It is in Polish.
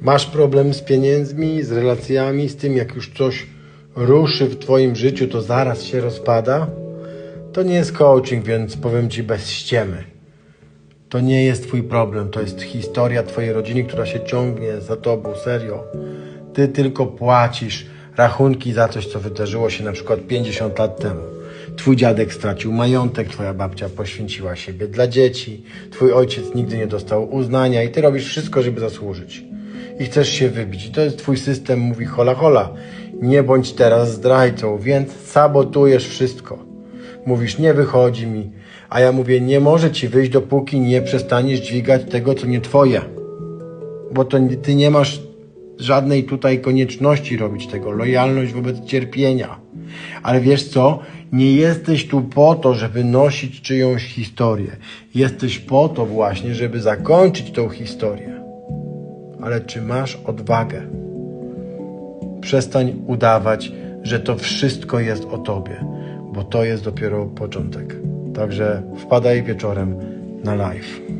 Masz problem z pieniędzmi, z relacjami, z tym, jak już coś ruszy w Twoim życiu, to zaraz się rozpada? To nie jest coaching, więc powiem Ci bez ściemy. To nie jest Twój problem, to jest historia Twojej rodziny, która się ciągnie za Tobą, serio. Ty tylko płacisz rachunki za coś, co wydarzyło się na przykład 50 lat temu. Twój dziadek stracił majątek, twoja babcia poświęciła siebie dla dzieci, twój ojciec nigdy nie dostał uznania i ty robisz wszystko, żeby zasłużyć. I chcesz się wybić. I to jest twój system, mówi hola hola. Nie bądź teraz zdrajcą, więc sabotujesz wszystko. Mówisz, nie wychodzi mi. A ja mówię, nie może ci wyjść, dopóki nie przestaniesz dźwigać tego, co nie twoje. Bo to ty nie masz żadnej tutaj konieczności robić tego. Lojalność wobec cierpienia. Ale wiesz co? Nie jesteś tu po to, żeby nosić czyjąś historię. Jesteś po to właśnie, żeby zakończyć tą historię. Ale czy masz odwagę? Przestań udawać, że to wszystko jest o tobie, bo to jest dopiero początek. Także wpadaj wieczorem na live.